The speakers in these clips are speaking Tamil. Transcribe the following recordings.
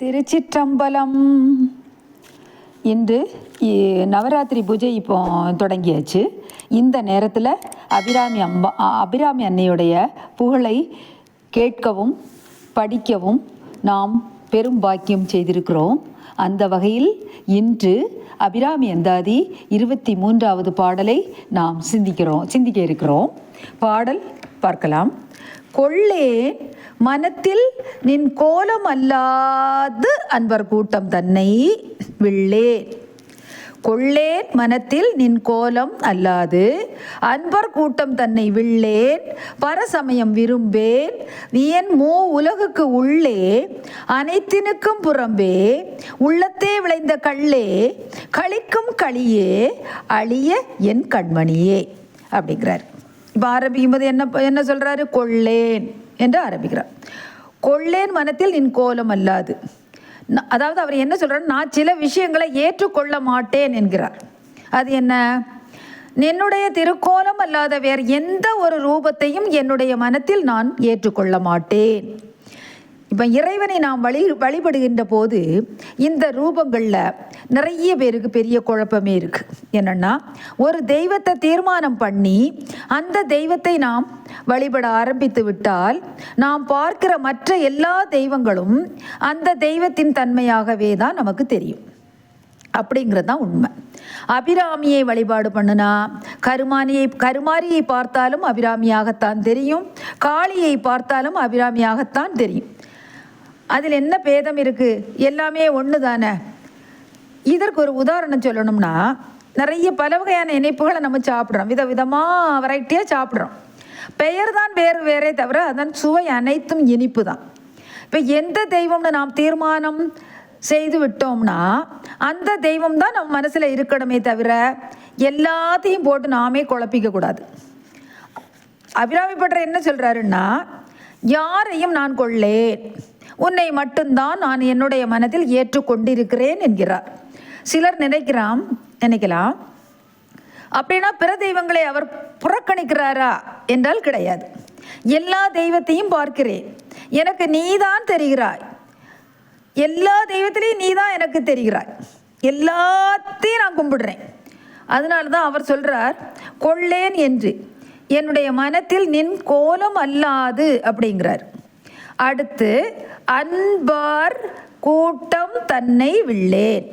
திருச்சிற்றம்பலம். இன்று நவராத்திரி பூஜை இப்போ தொடங்கியாச்சு. இந்த நேரத்தில் அபிராமி அம்பா அபிராமி அன்னையுடைய புகழை கேட்கவும் படிக்கவும் நாம் பெரும் பாக்கியம் செய்திருக்கிறோம். அந்த வகையில் இன்று அபிராமி அந்தாதி இருபத்தி மூன்றாவது பாடலை நாம் சிந்திக்கிறோம் சிந்திக்க இருக்கிறோம். பாடல் பார்க்கலாம். கொள்ளேன் மனத்தில் நின் கோலம் அல்லாது அன்பர் கூட்டம் தன்னை விள்ளேன் கொள்ளேன் மனத்தில் நின் கோலம் அல்லாது அன்பர் கூட்டம் தன்னை விள்ளேன் பரசமயம் விரும்பேன் வியன் மூ உலகுக்கு உள்ளே அனைத்தினுக்கும் புறம்பே. உள்ளத்தே விளைந்த கள்ளே களிக்கும் களியே அழிய என் கண்மணியே அப்படிங்கிறார். இப்போ ஆரம்பிக்கும் போது என்ன என்ன சொல்கிறாரு கொள்ளேன் என்று ஆரம்பிக்கிறார். கொள்ளேன் மனத்தில் நின் கோலம் அல்லாது. அதாவது அவர் என்ன சொல்கிறார் நான் சில விஷயங்களை ஏற்றுக்கொள்ள மாட்டேன் என்கிறார். அது என்ன? என்னுடைய திருக்கோலம் அல்லாத வேறு எந்த ஒரு ரூபத்தையும் என்னுடைய மனத்தில் நான் ஏற்றுக்கொள்ள மாட்டேன். இப்போ இறைவனை நாம் வழி வழிபடுகின்ற போது இந்த ரூபங்களில் நிறைய பேருக்கு பெரிய குழப்பமே இருக்குது என்னென்னா ஒரு தெய்வத்தை தீர்மானம் பண்ணி அந்த தெய்வத்தை நாம் வழிபட ஆரம்பித்து விட்டால் நாம் பார்க்கிற மற்ற எல்லா தெய்வங்களும் அந்த தெய்வத்தின் தன்மையாகவே தான் நமக்கு தெரியும். அப்படிங்கிறது தான் உண்மை. அபிராமியை வழிபாடு பண்ணுனா கருமானியை கருமாரியை பார்த்தாலும் அபிராமியாகத்தான் தெரியும். காளியை பார்த்தாலும் அபிராமியாகத்தான் தெரியும். அதில் என்ன பேதம் இருக்குது எல்லாமே ஒன்று தானே இதற்கு ஒரு உதாரணம் சொல்லணும்னா நிறைய பல வகையான இனிப்புகளை நம்ம சாப்பிட்றோம். வித விதமாக வெரைட்டியாக சாப்பிட்றோம். பெயர் தான் வேறு வேறே தவிர அதன் சுவை அனைத்தும் இனிப்பு தான். இப்போ எந்த தெய்வம்னு நாம் தீர்மானம் செய்து விட்டோம்னா அந்த தெய்வம் தான் நம்ம மனசில் இருக்கணுமே தவிர எல்லாத்தையும் போட்டு நாமே குழப்பிக்க கூடாது. அபிராமி பட்டர் என்ன சொல்கிறாருன்னா யாரையும் நான் கொள்ளேன் உன்னை மட்டும்தான் நான் என்னுடைய மனதில் ஏற்றுக்கொண்டிருக்கிறேன் என்கிறார். சிலர் நினைக்கிறாம் நினைக்கலாம். அப்படின்னா பிற தெய்வங்களை அவர் புறக்கணிக்கிறாரா என்றால் கிடையாது. எல்லா தெய்வத்தையும் பார்க்கிறேன். எனக்கு நீதான் தெரிகிறாய். எல்லா தெய்வத்திலையும் நீ தான் எனக்கு தெரிகிறாய். எல்லாத்தையும் நான் கும்பிடுறேன். அதனால தான் அவர் சொல்றார் கொள்ளேன் என்று. என்னுடைய மனத்தில் நின் கோலம் அல்லாது அப்படிங்கிறார். அடுத்து அன்பார் கூட்டம் தன்னை விள்ளேன்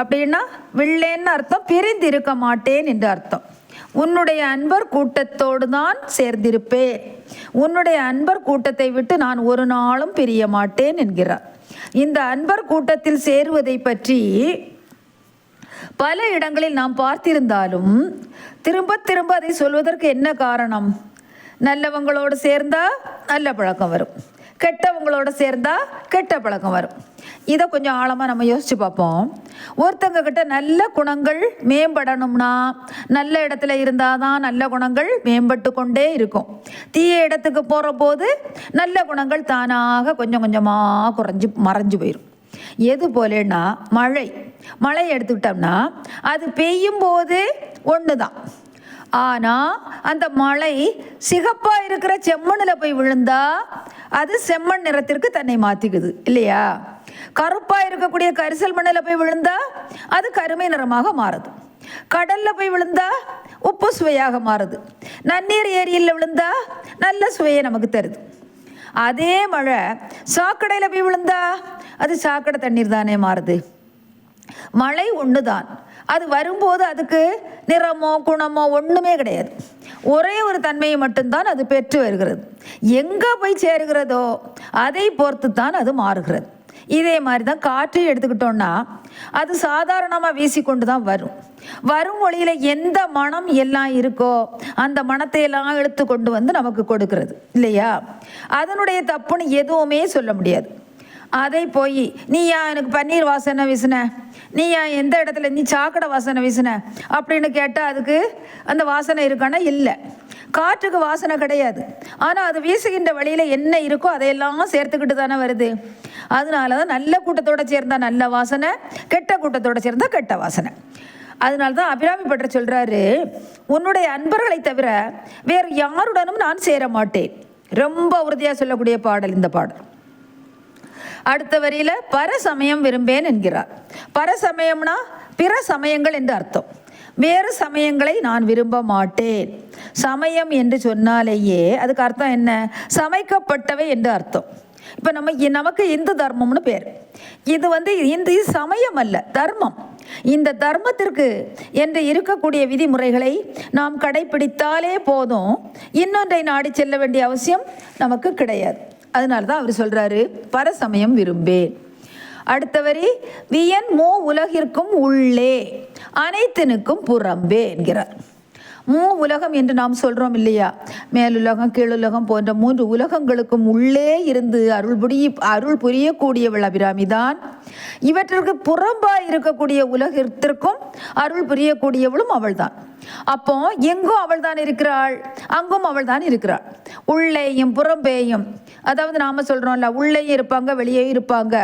அப்படின்னா வில்லேன்னு அர்த்தம் பிரிந்திருக்க மாட்டேன் என்று அர்த்தம். உன்னுடைய அன்பர் கூட்டத்தோடு தான் சேர்ந்திருப்பேன். உன்னுடைய அன்பர் கூட்டத்தை விட்டு நான் ஒரு நாளும் பிரிய மாட்டேன் என்கிறார். இந்த அன்பர் கூட்டத்தில் சேருவதை பற்றி பல இடங்களில் நாம் பார்த்திருந்தாலும் திரும்ப திரும்ப அதை சொல்வதற்கு என்ன காரணம்? நல்லவங்களோடு சேர்ந்தா நல்ல பழக்கம் வரும். கெட்டவங்களோட சேர்ந்தா கெட்ட பழக்கம் வரும். இதை கொஞ்சம் ஆழமாக நம்ம யோசிச்சு பார்ப்போம். ஒருத்தங்க கிட்ட நல்ல குணங்கள் மேம்படணும்னா நல்ல இடத்துல இருந்தால் தான் நல்ல குணங்கள் மேம்பட்டு கொண்டே இருக்கும். தீய இடத்துக்கு போகிற போது நல்ல குணங்கள் தானாக கொஞ்சம் கொஞ்சமாக குறைஞ்சி மறைஞ்சு போயிடும் எது போலேன்னா மழை. மழை எடுத்துக்கிட்டோம்னா அது பெய்யும் போது ஒன்று தான் ஆனால் அந்த மழை சிகப்பாக இருக்கிற செம்மண்ணில் போய் விழுந்தா அது செம்மண் நிறத்திற்கு தன்னை மாற்றிக்குது இல்லையா? கருப்பாக இருக்கக்கூடிய கரிசல் மண்ணில் போய் விழுந்தா அது கருமை நிறமாக மாறுது. கடலில் போய் விழுந்தா உப்பு சுவையாக மாறுது. நன்னீர் ஏரியில் விழுந்தா நல்ல சுவையை நமக்கு தருது. அதே மழை சாக்கடையில் போய் விழுந்தா அது சாக்கடை தண்ணீர் தானே மாறுது. மழை ஒன்று தான் அது வரும்போது அதுக்கு நிறமோ குணமோ ஒன்றுமே கிடையாது. ஒரே ஒரு தன்மையை மட்டும்தான் அது பெற்று வருகிறது. எங்கே போய் சேருகிறதோ அதை பொறுத்து தான் அது மாறுகிறது. இதே மாதிரி தான் காற்றை எடுத்துக்கிட்டோம்னா அது சாதாரணமாக வீசிக்கொண்டு தான் வரும். வரும் ஒளியில் எந்த மனம் எல்லாம் இருக்கோ அந்த மனத்தை எல்லாம் இழுத்து கொண்டு வந்து நமக்கு கொடுக்கிறது. இல்லையா? அதனுடைய தப்புன்னு எதுவுமே சொல்ல முடியாது. அதை போய் நீ ஏன் எனக்கு பன்னீர் வாசனை வீசின? நீ ஏன் எந்த இடத்துல நீ சாக்கடை வாசனை வீசின? அப்படின்னு கேட்டால் அதுக்கு அந்த வாசனை இருக்கானா? இல்லை. காற்றுக்கு வாசனை கிடையாது. ஆனால் அது வீசுகின்ற வழியில் என்ன இருக்கோ அதையெல்லாம் சேர்த்துக்கிட்டு தானே வருது. அதனால தான் நல்ல கூட்டத்தோடு சேர்ந்தால் நல்ல வாசனை கெட்ட கூட்டத்தோடு சேர்ந்தால் கெட்ட வாசனை. அதனால தான் அபிராமி பற்ற சொல்கிறாரு உன்னுடைய அன்பர்களை தவிர வேறு யாருடனும் நான் சேர மாட்டேன். ரொம்ப உறுதியாக சொல்லக்கூடிய பாடல் இந்த பாடல். அடுத்த வரியில பரசமயம் விரும்பேன் என்கிறார். பரசமயம்னா பிற சமயங்கள் என்று அர்த்தம். வேறு சமயங்களை நான் விரும்ப மாட்டேன். சமயம் என்று சொன்னாலேயே அதுக்கு அர்த்தம் என்ன? சமைக்கப்பட்டவை என்று அர்த்தம். இப்போ நம்ம நமக்கு இந்து தர்மம்னு பேர். இது வந்து இந்த சமயம் அல்ல தர்மம். இந்த தர்மத்திற்கு என்று இருக்கக்கூடிய விதிமுறைகளை நாம் கடைபிடித்தாலே போதும். இன்னொன்றை நாடி செல்ல வேண்டிய அவசியம் நமக்கு கிடையாது. அதனால தான் அவர் சொல்கிறாரு பரசமயம் விரும்பேன். அடுத்த வரி வியன் மூ உலகிற்கும் உள்ளே அனைத்தினுக்கும் புறம்பே என்கிறார். மூ உலகம் என்று நாம் சொல்கிறோம் இல்லையா? மேலுலகம் கீழுலகம் போன்ற மூன்று உலகங்களுக்கும் உள்ளே இருந்து அருள் புரிய அருள் புரியக்கூடியவள் அபிராமிதான் இவற்றிற்கு புறம்பாக இருக்கக்கூடிய உலகத்திற்கும் அருள் புரியக்கூடியவளும் அவள்தான். அப்போ எங்கும் அவள் தான் இருக்கிறாள் அங்கும் அவள் தான் இருக்கிறாள். உள்ளேயும் புறம்பேயும் அதாவது நாம் சொல்கிறோம்ல உள்ளேயும் இருப்பாங்க வெளியே இருப்பாங்க.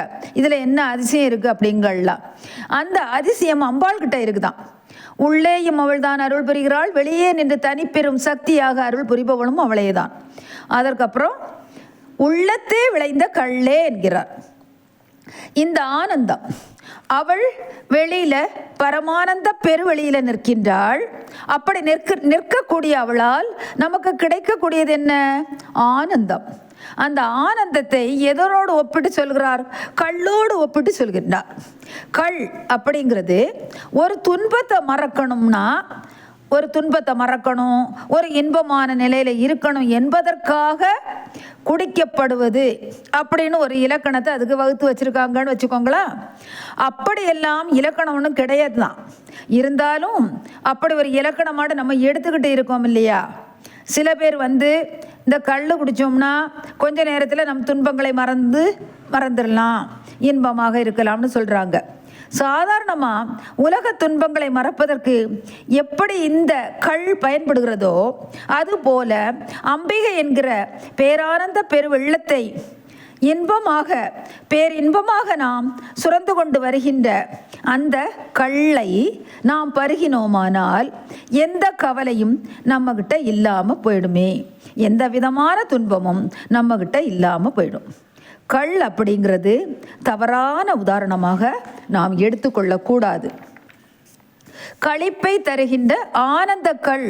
இதில் என்ன அதிசயம் இருக்குது அப்படிங்கலாம் அந்த அதிசயம் அம்பாள் கிட்ட இருக்குதான். உள்ளேயும் அவள்தான் அருள் புரிகிறாள் வெளியே நின்று தனிப்பெரும் சக்தியாக அருள் புரிபவளும் அவளேதான் அதற்கப்புறம் உள்ளத்தே விளைந்த கள்ளே என்கிறார். இந்த ஆனந்தம் அவள் வெளியில பரமானந்த பெருவெளியில நிற்கின்றாள். அப்படி நிற்க நிற்கக்கூடிய அவளால் நமக்கு கிடைக்கக்கூடியது என்ன? ஆனந்தம். அந்த ஆனந்தத்தை எதனோடு ஒப்பிட்டு சொல்கிறார்? கல்லோடு ஒப்பிட்டு சொல்கின்றார். கல் அப்படிங்கிறது ஒரு துன்பத்தை மறக்கணும்னா ஒரு துன்பத்தை மறக்கணும் ஒரு இன்பமான நிலையில் இருக்கணும் என்பதற்காக குடிக்கப்படுவது அப்படின்னு ஒரு இலக்கணத்தை அதுக்கு வகுத்து வச்சிருக்காங்கன்னு வச்சுக்கோங்களேன். அப்படியெல்லாம் இலக்கணம் ஒன்றும் கிடையாது தான் இருந்தாலும் அப்படி ஒரு இலக்கணமாட நம்ம எடுத்துக்கிட்டு இருக்கோம் இல்லையா? சில பேர் வந்து இந்த கல் குடித்தோம்னா கொஞ்ச நேரத்தில் நம் துன்பங்களை மறந்து மறந்துடலாம் இன்பமாக இருக்கலாம்னு சொல்கிறாங்க சாதாரணமாக உலக துன்பங்களை மறப்பதற்கு எப்படி இந்த கல் பயன்படுகிறதோ அதுபோல அம்பிகை என்கிற பேரானந்த பெருவெள்ளத்தை இன்பமாக பேரின்பமாக நாம் சுரந்து கொண்டு வருகின்ற அந்த கள்ளை நாம் பருகினோமானால் எந்த கவலையும் நம்மக்கிட்ட இல்லாமல் போயிடுமே. எந்த விதமான துன்பமும் நம்மக்கிட்ட இல்லாமல் போயிடும். கள் அப்படிங்கிறது தவறான உதாரணமாக நாம் எடுத்துக்கொள்ளக்கூடாது. களிப்பை தருகின்ற ஆனந்த கள்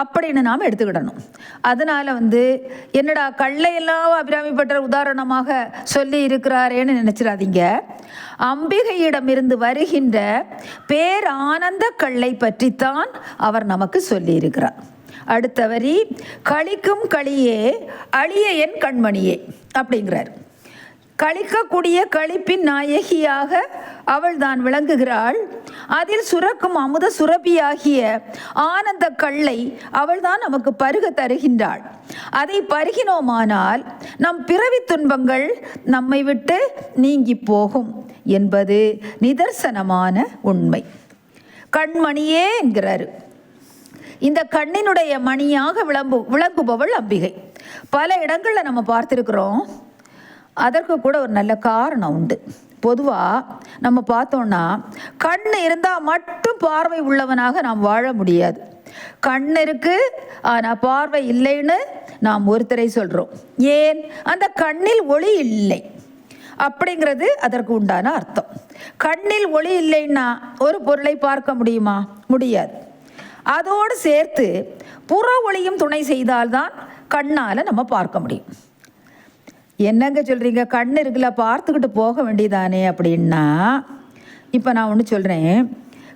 அப்படின்னு நாம் எடுத்துக்கிடணும். அதனால் வந்து என்னடா கள்ளையெல்லாம் அபிராமிப்பட்ட உதாரணமாக சொல்லி இருக்கிறாரேன்னு நினச்சிடாதீங்க. அம்பிகையிடமிருந்து வருகின்ற பேர் ஆனந்த கல்லை பற்றித்தான் அவர் நமக்கு சொல்லியிருக்கிறார் அடுத்த வரி களிக்கும் களியே அழிய என் கண்மணியே அப்படிங்கிறார். கழிக்கக்கூடிய கழிப்பின் நாயகியாக அவள் தான் விளங்குகிறாள். அதில் சுரக்கும் அமுத சுரபியாகிய ஆனந்த கல்லை அவள்தான் நமக்கு பருக தருகின்றாள். அதை பருகினோமானால் நம் பிறவி துன்பங்கள் நம்மை விட்டு நீங்கி போகும் என்பது நிதர்சனமான உண்மை. கண்மணியே என்கிறாரு. இந்த கண்ணினுடைய மணியாக விளம்பு விளங்குபவள் அம்பிகை. பல இடங்களில் நம்ம பார்த்துருக்குறோம். அதற்கு கூட ஒரு நல்ல காரணம் உண்டு. பொதுவாக நம்ம பார்த்தோம்னா கண் இருந்தால் மட்டும் பார்வை உள்ளவனாக நாம் வாழ முடியாது. கண் இருக்கு ஆனால் பார்வை இல்லைன்னு நாம் ஒருத்தரை சொல்கிறோம் ஏன்? அந்த கண்ணில் ஒளி இல்லை. அப்படிங்கிறது அதற்கு உண்டான அர்த்தம். கண்ணில் ஒளி இல்லைன்னா ஒரு பொருளை பார்க்க முடியுமா? முடியாது. அதோடு சேர்த்து புற ஒளியும் துணை செய்தால்தான் கண்ணால் நம்ம பார்க்க முடியும். என்னங்க சொல்கிறீங்க கண் இருக்குல்ல பார்த்துக்கிட்டு போக வேண்டியதானே அப்படின்னா இப்போ நான் ஒன்று சொல்கிறேன்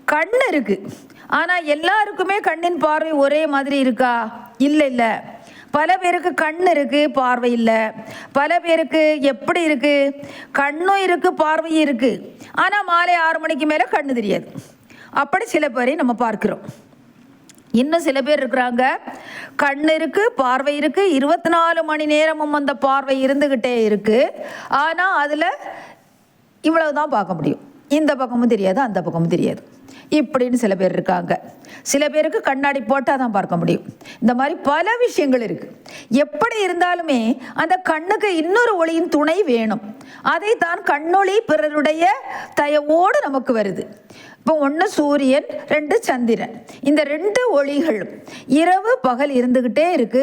கண் இருக்குது ஆனால் எல்லாருக்குமே கண்ணின் பார்வை ஒரே மாதிரி இருக்கா? இல்லை இல்லை. பல பேருக்கு கண் இருக்குது பார்வை இல்லை. பல பேருக்கு எப்படி இருக்குது கண்ணும் இருக்குது பார்வையும் இருக்குது ஆனால் மாலை ஆறு மணிக்கு மேலே கண்ணு தெரியாது. அப்படி சில பேரையும் நம்ம பார்க்குறோம். இன்னும் சில பேர் இருக்கிறாங்க. கண் இருக்கு பார்வை இருக்குது இருபத்தி நாலு மணி நேரமும் அந்த பார்வை இருந்துக்கிட்டே இருக்குது ஆனால் அதில் இவ்வளவு தான் பார்க்க முடியும். இந்த பக்கமும் தெரியாது அந்த பக்கமும் தெரியாது. இப்படின்னு சில பேர் இருக்காங்க. சில பேருக்கு கண்ணாடி போட்டால் தான் பார்க்க முடியும். இந்த மாதிரி பல விஷயங்கள் இருக்குது எப்படி இருந்தாலுமே அந்த கண்ணுக்கு இன்னொரு ஒளியின் துணை வேணும். அதை தான் கண்ணொளி பிறருடைய தயவோடு நமக்கு வருது. இப்போ ஒன்று சூரியன் ரெண்டு சந்திரன். இந்த ரெண்டு ஒளிகளும் இரவு பகல் இருந்துக்கிட்டே இருக்கு.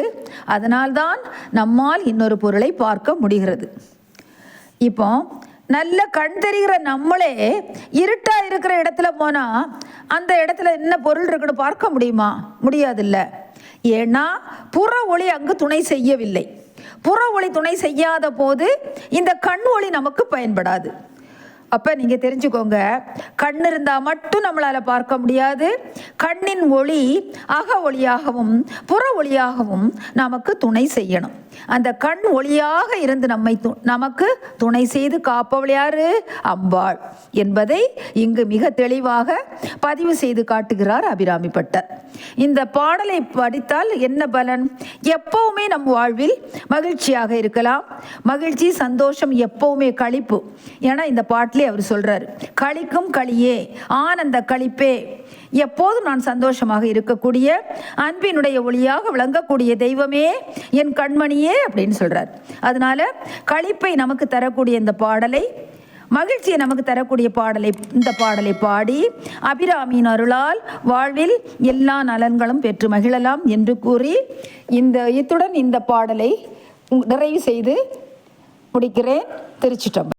அதனால்தான் நம்மால் இன்னொரு பொருளை பார்க்க முடிகிறது. இப்போ நல்ல கண் தெரிகிற நம்மளே இருட்டாக இருக்கிற இடத்துல போனால் அந்த இடத்துல என்ன பொருள் இருக்குன்னு பார்க்க முடியுமா? முடியாதுல்ல. ஏன்னா புற ஒளி அங்கு துணை செய்யவில்லை. புற ஒளி துணை செய்யாத போது இந்த கண் ஒளி நமக்கு பயன்படாது. அப்போ நீங்கள் தெரிஞ்சுக்கோங்க கண் இருந்தால் மட்டும் நம்மளால் பார்க்க முடியாது. கண்ணின் ஒளி அக ஒளியாகவும் புற ஒளியாகவும் நமக்கு துணை செய்யணும். அந்த கண் ஒளியாக இருந்து நம்மை து நமக்கு துணை செய்து காப்பவள் யாரு? அம்பாள் என்பதை இங்கு மிக தெளிவாக பதிவு செய்து காட்டுகிறார் அபிராமி பட்டர். இந்த பாடலை படித்தால் என்ன பலன்? எப்பவுமே நம் வாழ்வில் மகிழ்ச்சியாக இருக்கலாம். மகிழ்ச்சி சந்தோஷம் எப்பவுமே களிப்பு ஏன்னா இந்த பாட்டு அவர் சொல்றாரு களிக்கும் களியே ஆனந்த களிப்பே எப்போதும் நான் சந்தோஷமாக இருக்கக்கூடிய அன்பினுடைய ஒளியாக விளங்கக்கூடிய தெய்வமே என் கண்மணியே அப்படின்னு சொல்றார். அதனால களிப்பை நமக்கு தரக்கூடிய இந்த பாடலை மகிழ்ச்சியை நமக்கு தரக்கூடிய பாடலை இந்த பாடலை பாடி அபிராமியின் அருளால் வாழ்வில் எல்லா நலன்களும் பெற்று மகிழலாம் என்று கூறி இந்த இத்துடன் இந்த பாடலை நிறைவு செய்து முடிக்கிறேன். திருச்சிட்டம்